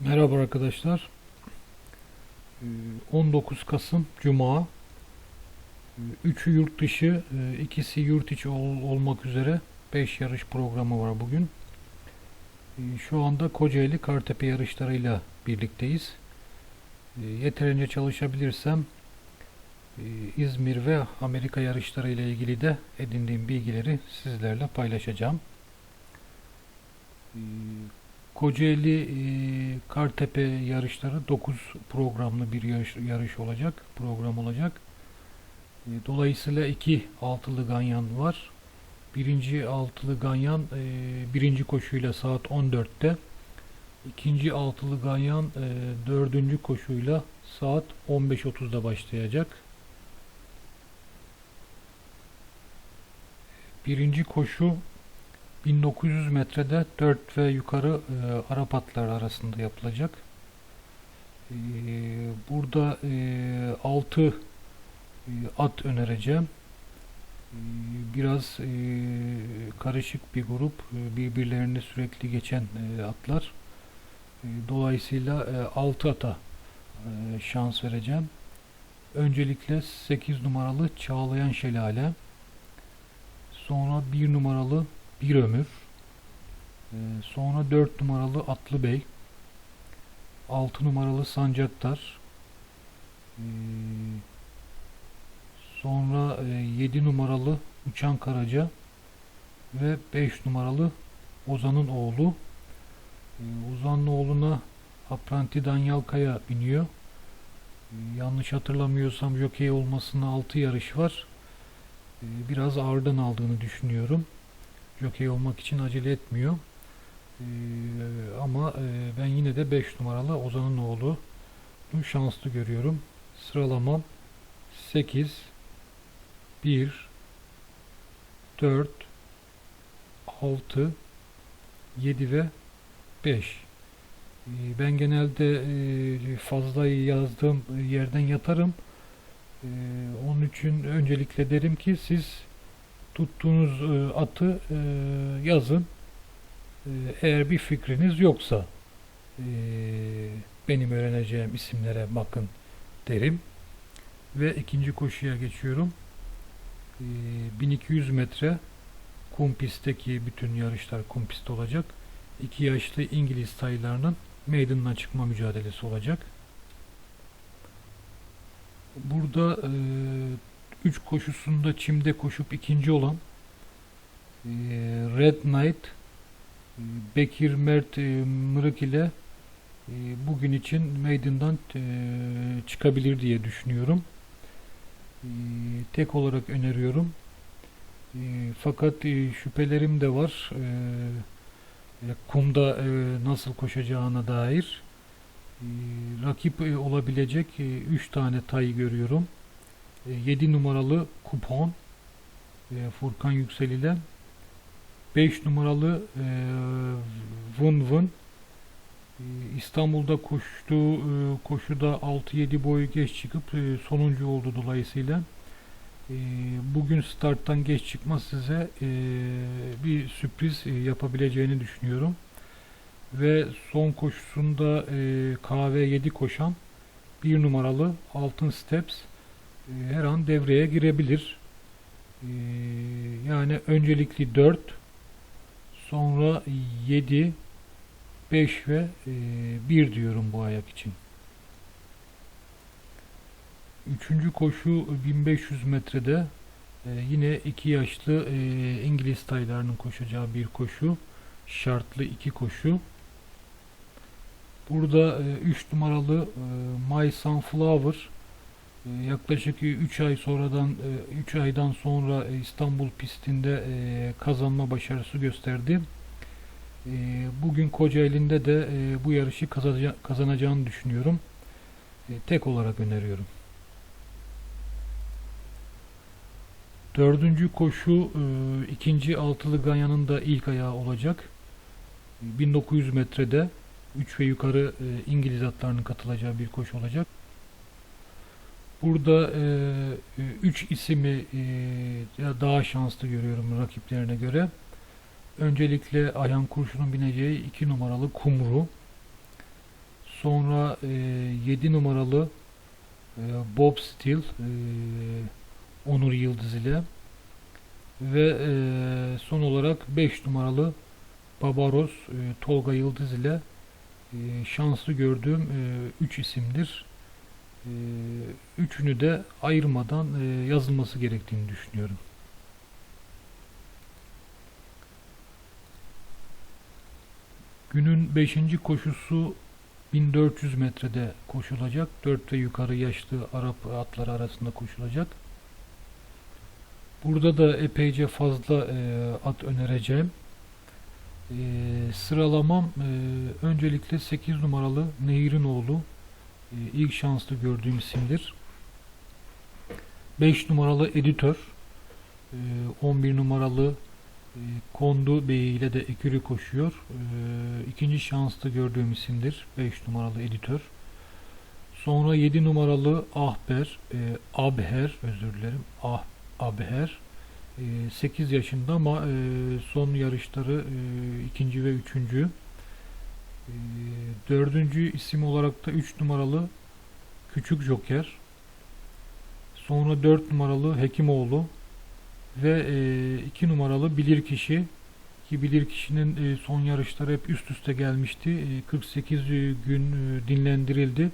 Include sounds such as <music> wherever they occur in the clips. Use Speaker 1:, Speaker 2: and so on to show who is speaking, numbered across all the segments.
Speaker 1: Merhaba arkadaşlar. Ee, 19 Kasım Cuma. Ee, Üçü yurt dışı, e, ikisi yurt içi ol- olmak üzere 5 yarış programı var bugün. Ee, Şu anda Kocaeli Kartepe yarışlarıyla birlikteyiz. Ee, Yeterince çalışabilirsem e, İzmir ve Amerika yarışları ile ilgili de edindiğim bilgileri sizlerle paylaşacağım. Kocaeli e, Kartepe yarışları 9 programlı bir yarış, yarış olacak, program olacak. E, dolayısıyla iki altılı ganyan var. Birinci altılı ganyan e, birinci koşuyla saat 14'te. İkinci altılı ganyan dördüncü koşuyla saat 15.30'da başlayacak. Birinci koşu 1900 metrede 4 ve yukarı e, Arap arasında yapılacak. E, burada e, 6 e, at önereceğim. E, biraz e, karışık bir grup, e, birbirlerini sürekli geçen e, atlar. E, dolayısıyla e, 6 ata e, şans vereceğim. Öncelikle 8 numaralı Çağlayan Şelale. Sonra 1 numaralı bir ömür. Ee, sonra 4 numaralı Atlı Bey. 6 numaralı Sancaktar. Ee, sonra e, 7 numaralı Uçan Karaca ve 5 numaralı Ozan'ın oğlu. Ee, Ozan'ın oğluna Apranti Danyal Kaya biniyor. Ee, yanlış hatırlamıyorsam jockey olmasına 6 yarış var. Ee, biraz ağırdan aldığını düşünüyorum jockey olmak için acele etmiyor. Ee, ama e, ben yine de 5 numaralı Ozan'ın oğlu şanslı görüyorum. Sıralamam 8 1 4 6 7 ve 5 Ee, ben genelde e, fazla yazdığım yerden yatarım. Ee, onun için öncelikle derim ki siz tuttuğunuz e, atı e, yazın. E, Eğer bir fikriniz yoksa benim öğreneceğim isimlere bakın derim. Ve ikinci koşuya geçiyorum. E, 1200 metre kum pistteki bütün yarışlar kum pist olacak. İki yaşlı İngiliz taylarının meydanına çıkma mücadelesi olacak. Burada e, 3 koşusunda çimde koşup ikinci olan e, Red Knight e, Bekir Mert e, Mırık ile e, bugün için meydandan çıkabilir diye düşünüyorum. Tek olarak öneriyorum. Fakat şüphelerim de var. Kumda nasıl koşacağına dair. Rakip olabilecek 3 tane tay görüyorum. 7 numaralı kupon e, Furkan Yüksel ile 5 numaralı e, Vın Vın. E, İstanbul'da koştuğu e, koşuda 6-7 boyu geç çıkıp e, sonuncu oldu dolayısıyla. E, bugün starttan geç çıkma size e, bir sürpriz e, yapabileceğini düşünüyorum. Ve son koşusunda e, KV7 koşan bir numaralı Altın Steps. e, her an devreye girebilir. E, yani öncelikli 4 sonra 7 5 ve e, 1 diyorum bu ayak için. Üçüncü koşu 1500 metrede e, yine iki yaşlı e, İngiliz taylarının koşacağı bir koşu. Şartlı iki koşu. Burada 3 numaralı e, My Sunflower e, yaklaşık 3 ay sonradan 3 aydan sonra İstanbul pistinde e, kazanma başarısı gösterdi. E, Bugün Kocaeli'nde de e, bu yarışı kazanaca- kazanacağını düşünüyorum. E, Tek olarak öneriyorum. Dördüncü koşu e, ikinci altılı ganyanın da ilk ayağı olacak. E, 1900 metrede 3 ve yukarı e, İngiliz atlarının katılacağı bir koşu olacak. Burada 3 isimi e, daha şanslı görüyorum rakiplerine göre. Öncelikle Ayhan Kurşun'un bineceği 2 numaralı Kumru. Sonra e, 7 numaralı e, Bob Steele e, Onur Yıldız ile ve e, son olarak 5 numaralı Babaros e, Tolga Yıldız ile e, şanslı gördüğüm 3 isimdir. E, üçünü de ayırmadan e, yazılması gerektiğini düşünüyorum. Günün 5. koşusu 1400 metrede koşulacak. 4 ve yukarı yaşlı Arap atları arasında koşulacak. Burada da epeyce fazla e, at önereceğim. E, sıralamam öncelikle 8 numaralı Nehirinoğlu e, ilk şanslı gördüğüm isimdir. 5 numaralı Editör, e, 11 numaralı e, Kondu Bey ile de ekürü koşuyor. İkinci şanslı gördüğüm isimdir. 5 numaralı Editör. Sonra 7 numaralı Ahber, Abher özür dilerim. Ah, Abher. E, 8 yaşında ama son yarışları ikinci ve üçüncü. E, dördüncü isim olarak da 3 numaralı Küçük Joker. Sonra 4 numaralı Hekimoğlu ve 2 e, numaralı Bilirkişi ki Bilirkişi'nin e, son yarışları hep üst üste gelmişti. E, 48 gün e, dinlendirildi.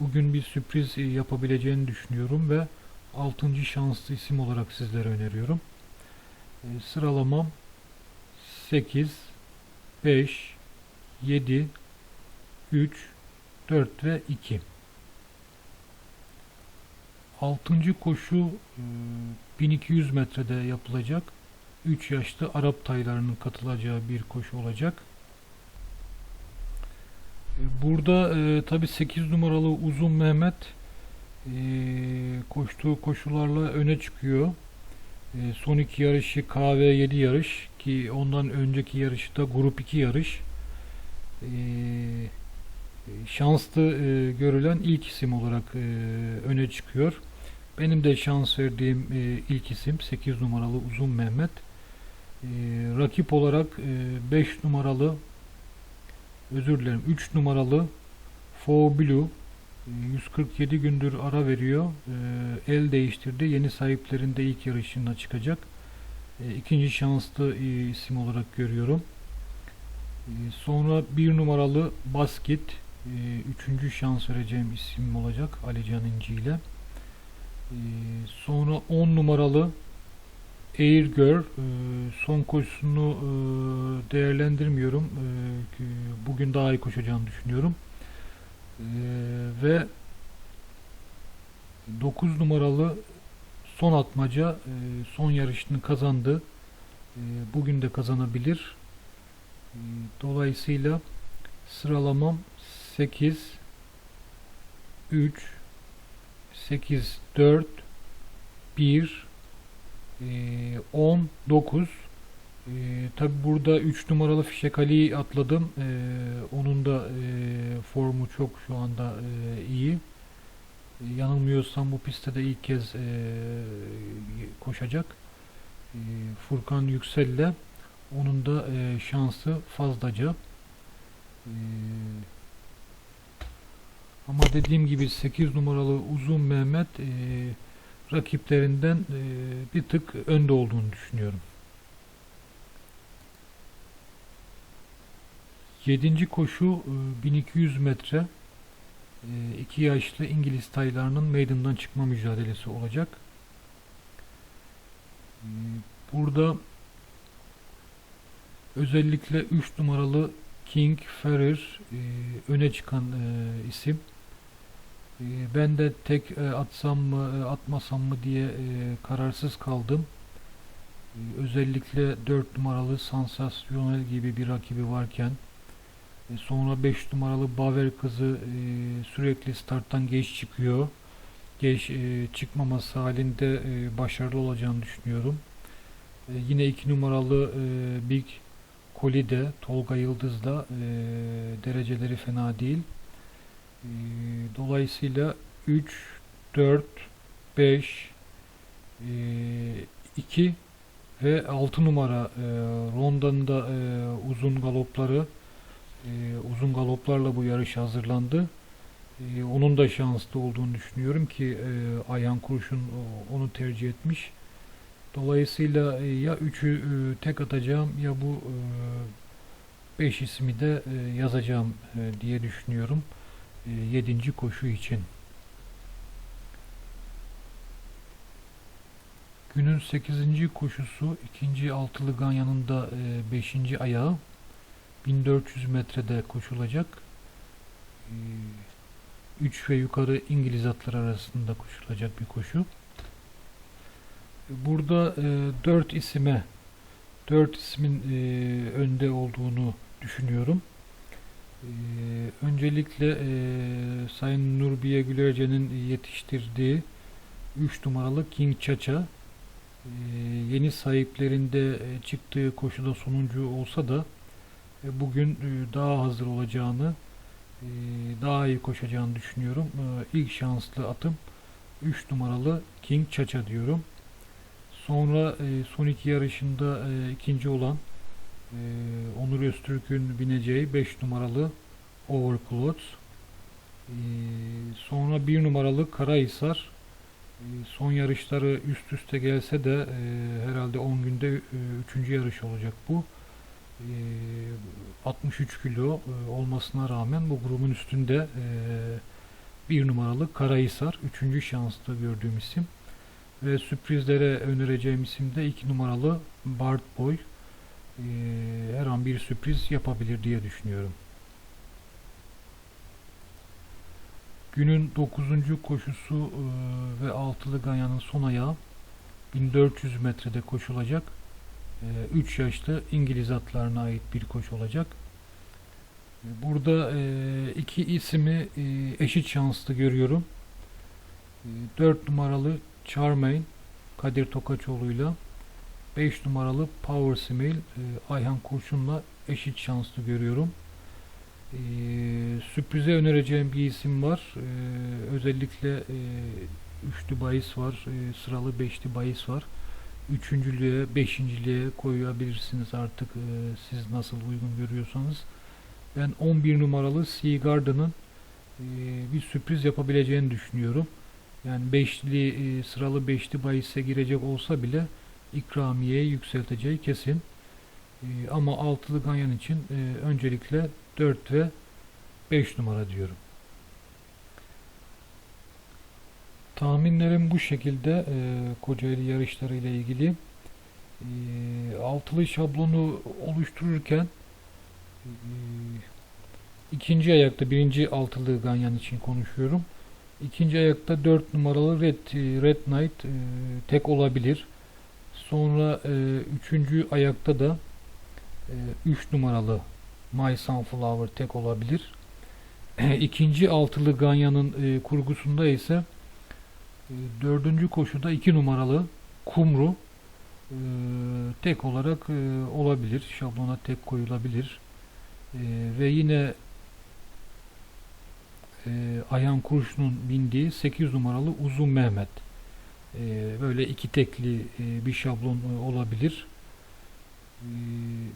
Speaker 1: Bugün bir sürpriz e, yapabileceğini düşünüyorum ve 6. şanslı isim olarak sizlere öneriyorum. E, sıralamam 8 5 7 3 4 ve 2. Altıncı koşu e, 1200 metrede yapılacak. 3 yaşlı Arap taylarının katılacağı bir koşu olacak. E, Burada e, tabi 8 numaralı Uzun Mehmet e, koştuğu koşularla öne çıkıyor. E, son iki yarışı KV7 yarış ki ondan önceki yarışı da Grup 2 yarış. E, şanslı e, görülen ilk isim olarak e, öne çıkıyor. Benim de şans verdiğim e, ilk isim 8 numaralı Uzun Mehmet. E, rakip olarak 5 e, numaralı özür dilerim 3 numaralı Fo Blue e, 147 gündür ara veriyor. E, el değiştirdi. Yeni sahiplerinde ilk yarışına çıkacak. E, ikinci şanslı e, isim olarak görüyorum. E, sonra bir numaralı Basket e, üçüncü şans vereceğim isim olacak Ali Can İnci ile. Ee, sonra 10 numaralı Air Girl son koşusunu değerlendirmiyorum. Bugün daha iyi koşacağını düşünüyorum. Ve 9 numaralı son atmaca son yarışını kazandı. Bugün de kazanabilir. Dolayısıyla sıralamam 8 3 8 4 1 10 9 tabi burada 3 numaralı Fişek Ali'yi atladım. E, onun da e, formu çok şu anda e, iyi. E, yanılmıyorsam bu pistte de ilk kez e, koşacak. E, Furkan Yüksel ile onun da e, şansı fazlaca. E, ama dediğim gibi 8 numaralı Uzun Mehmet e, rakiplerinden e, bir tık önde olduğunu düşünüyorum. 7. koşu e, 1200 metre e, iki yaşlı İngiliz taylarının meydandan çıkma mücadelesi olacak. E, burada özellikle 3 numaralı King Ferrer e, öne çıkan e, isim. Ee, ben de tek e, atsam mı e, atmasam mı diye e, kararsız kaldım. Ee, özellikle 4 numaralı Sansasyonel gibi bir rakibi varken sonra 5 numaralı Baver kızı sürekli starttan geç çıkıyor. Geç çıkmaması halinde başarılı olacağını düşünüyorum. Yine 2 numaralı Big Koli'de Tolga Yıldız'da dereceleri fena değil. Ee, dolayısıyla 3, 4, 5, 2 ve 6 numara e, rondanın da e, uzun galopları E, uzun galoplarla bu yarış hazırlandı. E, onun da şanslı olduğunu düşünüyorum ki e, Ayhan Kurşun o- onu tercih etmiş. Dolayısıyla e, ya üçü e, tek atacağım ya bu 5 ismi de e, yazacağım e, diye düşünüyorum. 7. koşu için. Günün 8. koşusu ikinci altılı ganyanın da 5. ayağı 1400 metrede koşulacak. 3 ve yukarı İngiliz atlar arasında koşulacak bir koşu. Burada 4 isime 4 ismin e, önde olduğunu düşünüyorum. E, öncelikle e, Sayın Nurbiye Gülerce'nin yetiştirdiği 3 numaralı King Chacha e, yeni sahiplerinde e, çıktığı koşuda sonuncu olsa da e, bugün e, daha hazır olacağını e, daha iyi koşacağını düşünüyorum. E, ilk şanslı atım 3 numaralı King Chacha diyorum. Sonra e, son iki yarışında e, ikinci olan e, Onur Öztürk'ün bineceği 5 numaralı Overcloth. E, sonra 1 numaralı Karahisar. E, son yarışları üst üste gelse de e, herhalde 10 günde 3. yarış olacak bu. E, 63 kilo e, olmasına rağmen bu grubun üstünde e, 1 numaralı Karahisar. 3. şanslı gördüğüm isim. Ve sürprizlere önereceğim isim de 2 numaralı Bart Boy. Ee, her an bir sürpriz yapabilir diye düşünüyorum. Günün 9. koşusu e, ve altılı ganyanın son ayağı 1400 metrede koşulacak. 3 yaşlı İngiliz atlarına ait bir koşu olacak. Burada e, iki ismi e, eşit şanslı görüyorum. 4 numaralı Charmaine Kadir Tokaçoğlu'yla 5 numaralı Power Smile e, Ayhan Kurşun'la eşit şanslı görüyorum. E, sürprize önereceğim bir isim var. E, özellikle e, üçlü bahis var. Sıralı beşli bahis var. Üçüncülüğe, beşinciliğe koyabilirsiniz artık e, siz nasıl uygun görüyorsanız. Ben 11 numaralı Sea Garden'ın e, bir sürpriz yapabileceğini düşünüyorum. Yani beşli e, sıralı beşli bahise girecek olsa bile ikramiyeyi yükselteceği kesin. E, ama altılı ganyan için e, öncelikle 4 ve 5 numara diyorum. Tahminlerim bu şekilde Kocaeli yarışları ile ilgili. Altılı şablonu oluştururken ikinci ayakta birinci altılı ganyan için konuşuyorum. İkinci ayakta 4 numaralı Red, Red Knight e, tek olabilir. Sonra e, üçüncü ayakta da 3 e, numaralı My Sunflower tek olabilir. <clears throat> İkinci altılı Ganya'nın e, kurgusunda ise e, dördüncü koşuda 2 numaralı Kumru e, tek olarak e, olabilir. Şablona tek koyulabilir. E, ve yine e, Ayhan Kurşun'un bindiği 8 numaralı Uzun Mehmet. E, böyle iki tekli e, bir şablon e, olabilir. E,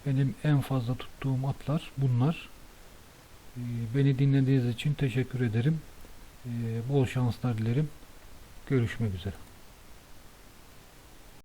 Speaker 1: benim en fazla tuttuğum atlar bunlar. E, beni dinlediğiniz için teşekkür ederim. E, bol şanslar dilerim. Görüşmek üzere.